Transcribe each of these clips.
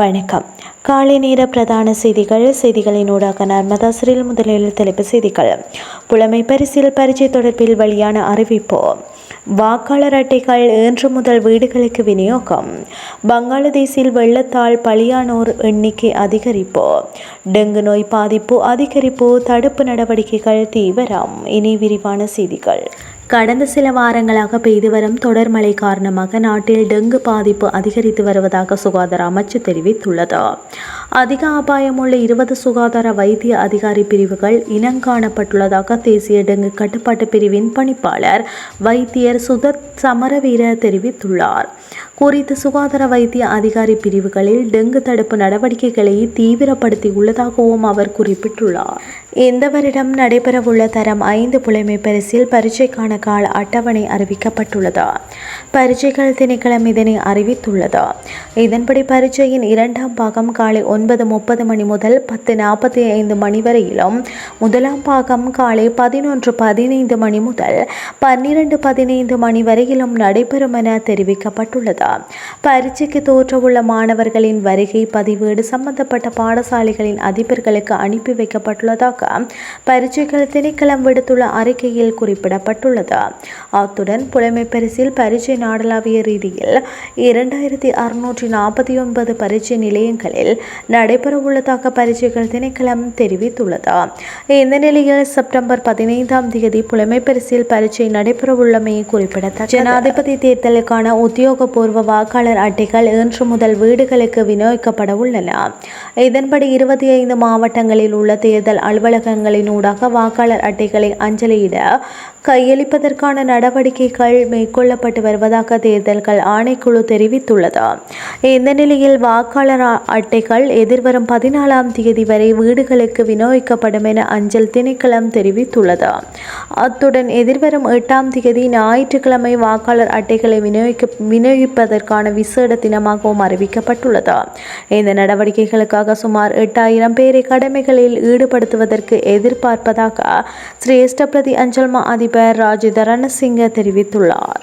வணக்கம். காலை நேர பிரதான செய்திகள் செய்திகளினூடாக நர்மதா சிறில் முதலில் தலைப்பு செய்திகள். புலமை பரிசில் பரீட்சை தொடர்பில் வெளியான அறிவிப்பு வாக்காளர் அட்டைகள் இன்று முதல் வீடுகளுக்கு விநியோகம். பங்களாதேஷில் வெள்ளத்தால் பலியானோர் எண்ணிக்கை அதிகரிப்பு. டெங்கு நோய் பாதிப்பு அதிகரிப்பு தடுப்பு நடவடிக்கைகள் தீவிரம். இனி விரிவான செய்திகள். கடந்த சில வாரங்களாக பெய்து வரும் தொடர் மழை காரணமாக நாட்டில் டெங்கு பாதிப்பு அதிகரித்து வருவதாக சுகாதார அமைச்சு தெரிவித்துள்ளது. அதிக அபாயமுள்ள இருபது சுகாதார வைத்திய அதிகாரி பிரிவுகள் இனங்காணப்பட்டுள்ளதாக தேசிய டெங்கு கட்டுப்பாட்டு பிரிவின் பணிப்பாளர் வைத்தியர் சுதத் சமரவீர தெரிவித்துள்ளார். குறித்த சுகாதார வைத்திய அதிகாரி பிரிவுகளில் டெங்கு தடுப்பு நடவடிக்கைகளை தீவிரப்படுத்தி உள்ளதாகவும் அவர் குறிப்பிட்டுள்ளார். இந்த வருடம் நடைபெறவுள்ள தரம் ஐந்து புலைமை பரிசில் பரீட்சைக்கான கால அட்டவணை அறிவிக்கப்பட்டுள்ளது. பரீட்சைகள் திணைக்களம் இதனை அறிவித்துள்ளது. இதன்படி பரீட்சையின் இரண்டாம் பாகம் காலை ஒன்பது முப்பது மணி முதல் பத்து நாற்பத்தி ஐந்து மணி வரையிலும் முதலாம் பாகம் காலை பதினொன்று பதினைந்து மணி முதல் பன்னிரண்டு பதினைந்து மணி வரையிலும் நடைபெறும் என தெரிவிக்கப்பட்டுள்ளது. பரீட்சைக்கு தோற்றவுள்ள மாணவர்களின் வருகை பதிவேடு சம்பந்தப்பட்ட பாடசாலைகளின் அதிபர்களுக்கு அனுப்பி வைக்கப்பட்டுள்ளதாக பரீட்சைகள் திணைக்களம் விடுத்துள்ள அறிக்கையில் குறிப்பிடப்பட்டுள்ளது. அத்துடன் புலமை பரிசில் பரீட்சை நாடளாவிய ரீதியில் இரண்டாயிரத்தி அறுநூற்றி நாற்பத்தி ஒன்பது பரீட்சை நிலையங்களில் நடைபெறவுள்ளதாக பரீட்சைகள் திணைக்களம் தெரிவித்துள்ளது. இந்த நிலையில் செப்டம்பர் பதினைந்தாம் தேதி புலமை பரிசில் பரீட்சை நடைபெறவுள்ளமை குறிப்பிடத்தக்க ஜனாதிபதி தேர்தலுக்கான உத்தியோகபூர்வ வாக்காளர் அட்டைகள் இன்று முதல் வீடுகளுக்கு விநியோகிக்கப்பட உள்ளன இதன்படி இருபத்தி ஐந்து மாவட்டங்களில் உள்ள தேர்தல் அலுவலகங்களின் ஊடாக வாக்காளர் அட்டைகளை அஞ்சலியிட கையளிப்பதற்கான நடவடிக்கைகள் மேற்கொள்ளப்பட்டு வருவதாக தேர்தல்கள் ஆணைக்குழு தெரிவித்துள்ளது. இந்த நிலையில் வாக்காளர் அட்டைகள் எதிர்வரும் பதினாலாம் தேதி வரை வீடுகளுக்கு விநியோகிக்கப்படும் என அஞ்சல் திணைக்களம் தெரிவித்துள்ளது. அத்துடன் எதிர்வரும் எட்டாம் தேதி ஞாயிற்றுக்கிழமை வாக்காளர் அட்டைகளை விநியோகிக்க விநியோகிப்பதற்கான விசேட தினமாகவும் அறிவிக்கப்பட்டுள்ளது. இந்த நடவடிக்கைகளுக்காக சுமார் எட்டாயிரம் பேரை கடமைகளில் ஈடுபடுத்துவதற்கு எதிர்பார்ப்பதாக சிரேஷ்ட அஞ்சல் மா அதிபர் ராஜிதரணசிங்க தெரிவித்துள்ளார்.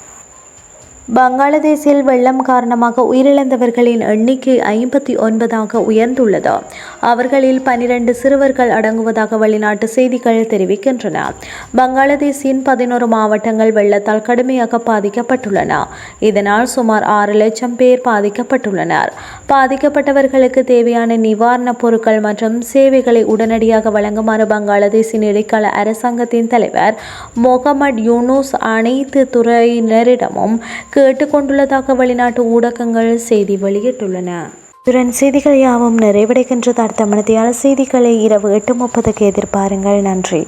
பங்களாதேஷில் வெள்ளம் காரணமாக உயிரிழந்தவர்களின் எண்ணிக்கை ஐம்பத்தி ஒன்பதாக உயர்ந்துள்ளது. அவர்களில் பனிரெண்டு சிறுவர்கள் அடங்குவதாக வெளிநாட்டு செய்திகள் தெரிவிக்கின்றன. பங்களாதேஷின் பதினோரு மாவட்டங்கள் வெள்ளத்தால் கடுமையாக பாதிக்கப்பட்டுள்ளன. இதனால் சுமார் ஆறு லட்சம் பேர் பாதிக்கப்பட்டுள்ளனர். பாதிக்கப்பட்டவர்களுக்கு தேவையான நிவாரணப் பொருட்கள் மற்றும் சேவைகளை உடனடியாக வழங்குமாறு பங்களாதேஷின் இடைக்கால அரசாங்கத்தின் தலைவர் மொஹமட் யூனூஸ் அனைத்து துறையினரிடமும் கேட்டுக்கொண்டுள்ளதாக வெளிநாட்டு ஊடகங்கள் செய்தி வெளியிட்டுள்ளன. இத்துடன் செய்திகள் யாவும் நிறைவடைகின்றது. அடுத்த செய்திகளை இரவு எட்டு முப்பதுக்கு எதிர்பாருங்கள். நன்றி.